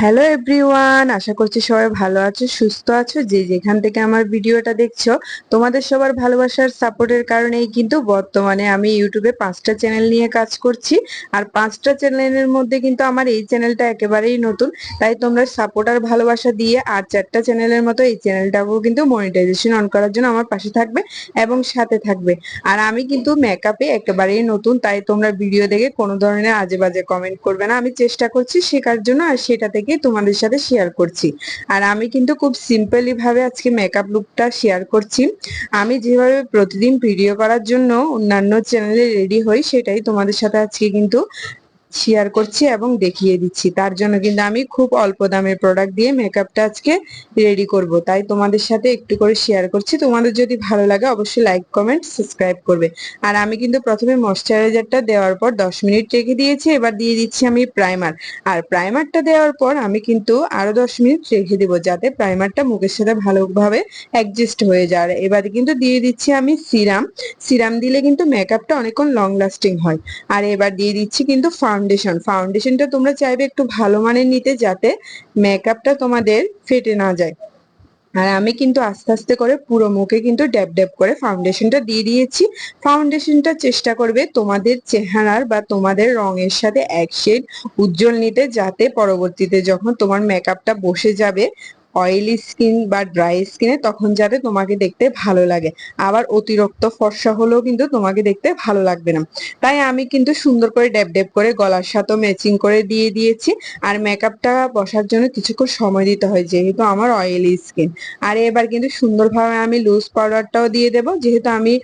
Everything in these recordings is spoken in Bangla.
হ্যালো এভরিওয়ান আশা করছি সবাই ভালো আছো, সুস্থ আছো। যে যেখান থেকে আমার ভিডিওটা দেখছ, তোমাদের সবার ভালোবাসার সাপোর্টের কারণেই কিন্তু বর্তমানে আমি ইউটিউবে পাঁচটা চ্যানেল নিয়ে কাজ করছি। আর পাঁচটা চ্যানেলের মধ্যে কিন্তু আমার এই চ্যানেলটা একেবারেই নতুন। তাই তোমরা সাপোর্ট আর ভালোবাসা দিয়ে আর চারটা চ্যানেলের মতো এই চ্যানেলটাকেও কিন্তু মনিটাইজেশন অন করার জন্য আমার পাশে থাকবে এবং সাথে থাকবে। আর আমি কিন্তু মেকআপে একেবারেই নতুন, তাই তোমরা ভিডিও দেখে কোনো ধরনের আজে বাজে কমেন্ট করবে না। আমি চেষ্টা করছি শেখার জন্য আর সেটা থেকে তোমাদের সাথে শেয়ার করছি। আর আমি কিন্তু খুব সিম্পলি ভাবে আজকে মেকআপ লুকটা শেয়ার করছি। আমি যেভাবে প্রতিদিন ভিডিও করার জন্য অন্যান্য চ্যানেলে রেডি হই, সেটাই তোমাদের সাথে আজকে কিন্তু শেয়ার করছি এবং দেখিয়ে দিচ্ছি। তার জন্য কিন্তু আমি খুব অল্প দামের প্রোডাক্ট দিয়ে মেকআপটা আজকে রেডি করব। তাই তোমাদের সাথে একটু করে শেয়ার করছি। তোমাদের যদি ভালো লাগে অবশ্যই লাইক কমেন্ট সাবস্ক্রাইব করবে। আর আমি কিন্তু প্রথমে ময়শ্চারাইজারটা দেওয়ার পর দশ মিনিট রেখে দিয়েছি। এবার দিয়ে দিচ্ছি আমি প্রাইমার আর প্রাইমারটা দেওয়ার পর আমি কিন্তু আরও দশ মিনিট রেখে দেবো যাতে প্রাইমারটা মুখের সাথে ভালোভাবে অ্যাডজাস্ট হয়ে যায়। এবারে কিন্তু দিয়ে দিচ্ছি আমি সিরাম সিরাম দিলে কিন্তু মেকআপটা অনেকক্ষণ লং লাস্টিং হয়। আর এবার দিয়ে দিচ্ছি কিন্তু ফাউন্ডেশন ফাউন্ডেশনটা তোমরা চাইবে একটু ভালো মানের নিতে যাতে মেকআপটা তোমাদের ফেটে না যায়। আর আমি কিন্তু আস্তে আস্তে করে পুরো মুখে কিন্তু ড্যাব ড্যাব করে ফাউন্ডেশনটা দিয়ে দিয়েছি। ফাউন্ডেশনটা চেষ্টা করবে তোমাদের চেহারার বা তোমাদের রঙের সাথে এক শেড উজ্জ্বল নিতে যাতে পরবর্তীতে যখন তোমার মেকআপটা বসে যাবে অয়েলি স্কিন বা ড্রাই স্কিনে তখন যাতে তোমাকে দেখতে ভালো লাগে। আবার অতিরিক্ত ফর্সা হলেও কিন্তু তোমাকে দেখতে ভালো লাগবে না। তাই আমি কিন্তু সুন্দর করে ড্যাব ড্যাব করে গলার সাথেও ম্যাচিং করে দিয়ে দিয়েছি। আর মেকআপটা বসার জন্য কিছুক্ষণ সময় দিতে হয়, যেহেতু আমার অয়েলি স্কিন আর এবার কিন্তু সুন্দরভাবে আমি লুজ পাউডারটাও দিয়ে দেবো। যেহেতু আমি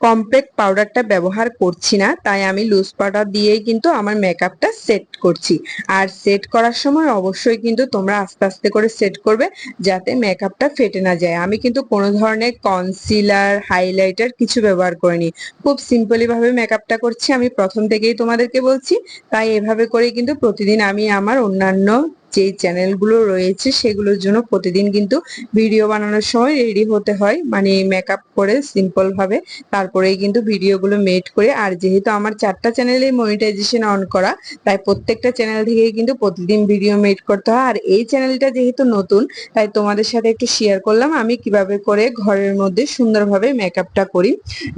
কমপ্যাক্ট পাউডারটা ব্যবহার করছি না, তাই আমি লুজ পাউডার দিয়েই কিন্তু আমার মেকআপটা সেট করছি। আর সেট করার সময় অবশ্যই কিন্তু তোমরা আস্তে আস্তে করে সেট করবে, যাতে মেকআপটা ফেটে না যায়। আমি কিন্তু কোনো ধরনের কনসিলার হাইলাইটার কিছু ব্যবহার করিনি। খুব সিম্পলি ভাবে মেকআপটা করছি। আমি প্রথম থেকেই তোমাদেরকে বলছি, তাই এভাবে করেই কিন্তু প্রতিদিন আমি আমার অন্যান্য যে চ্যানেলগুলো রয়েছে সেগুলোর জন্য প্রতিদিন কিন্তু ভিডিও বানানোর সময় রেডি হতে হয়। মানে মেকআপ করে সিম্পল ভাবে। তারপরেই কিন্তু ভিডিওগুলো মেড করে। আর যেহেতু আমার চারটা চ্যানেলে মনিটাইজেশন অন করা, তাই প্রত্যেকটা চ্যানেল থেকেই কিন্তু প্রতিদিন ভিডিও মেড করতে হয়। আর এই চ্যানেলটা যেহেতু নতুন, তাই তোমাদের সাথে একটু শেয়ার করলাম আমি কীভাবে করে ঘরের মধ্যে সুন্দরভাবে মেকআপটা করি।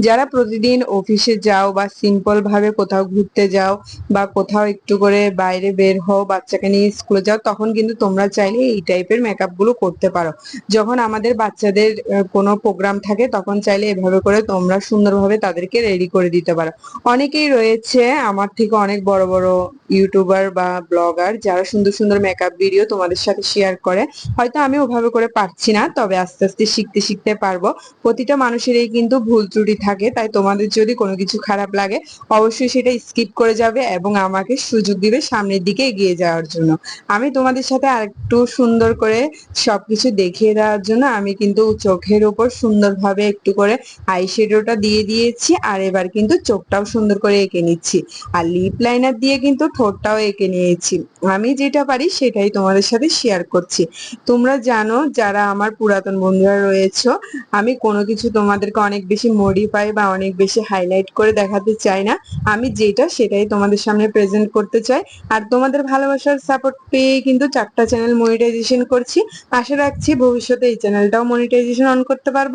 যারা প্রতিদিন অফিসে যাও বা সিম্পল ভাবে কোথাও ঘুরতে যাও বা কোথাও একটু করে বাইরে বের হও, বাচ্চাকে নিয়ে স্কুলে যাও তখন কিন্তু তোমরা চাইলে এই টাইপের মেকআপগুলো করতে পারো। যখন আমাদের বাচ্চাদের কোনো প্রোগ্রাম থাকে, তখন চাইলে এভাবে করে তোমরা সুন্দরভাবে তাদেরকে রেডি করে দিতে পারো। অনেকেই রয়েছে, আমার থেকে অনেক বড় বড় ইউটিউবার বা ব্লগার যারা সুন্দর সুন্দর মেকআপ ভিডিও তোমাদের সাথে শেয়ার করে। হয়তো আমি ওভাবে করে পারছি না, তবে আস্তে আস্তে শিখতে শিখতে পারব। প্রতিটা মানুষেরই কিন্তু ভুল ত্রুটি থাকে, তাই তোমাদের যদি কোনো কিছু খারাপ লাগে, অবশ্যই সেটা স্কিপ করে যাবে এবং আমাকে সুযোগ দিবে সামনের দিকে এগিয়ে যাওয়ার জন্য। আমি তোমাদের সাথে আরেকটু সুন্দর করে সবকিছু দেখিয়ে দেওয়ার জন্য আমি কিন্তু চোখের উপর সুন্দরভাবে একটু করে আইশ্যাডোটা দিয়ে দিয়েছি, আর এবার কিন্তু চোখটাও সুন্দর করে এঁকে নিচ্ছি। আর লিপ লাইনার দিয়ে কিন্তু ঠোঁটটাও এঁকে নিয়েছি। আমি যেটা পারি সেটাই তোমাদের সাথে শেয়ার করছি। তোমরা জানো, যারা আমার পুরাতন বন্ধুরা রয়েছে, আমি কোনো কিছু তোমাদেরকে অনেক বেশি মডিফাই বা অনেক বেশি হাইলাইট করে দেখাতে চাই না। আমি যেটা সেটাই তোমাদের সামনে প্রেজেন্ট করতে চাই। আর তোমাদের ভালোবাসার সাপোর্ট পেয়ে কিন্তু চারটা চ্যানেল মনিটাইজেশন করছি। আশা রাখছি, ভবিষ্যতে এই চ্যানেলটাও মনিটাইজেশন অন করতে পারব।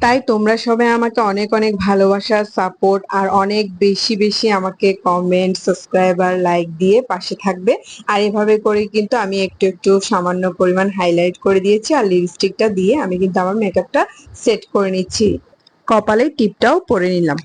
তাই তোমরা সবাই আমাকে অনেক অনেক ভালোবাসা সাপোর্ট আর অনেক বেশি বেশি আমাকে কমেন্ট সাবস্ক্রাইবার লাইক দিয়ে পাশে থাকবে। আর এভাবে করে কিন্তু আমি একটু একটু সামান্য পরিমাণ হাইলাইট করে দিয়েছি আর লিপস্টিকটা দিয়ে আমি কিন্তু আমার মেকআপটা সেট করে নিচ্ছি। কপালের টিপটাও পরে নিলাম।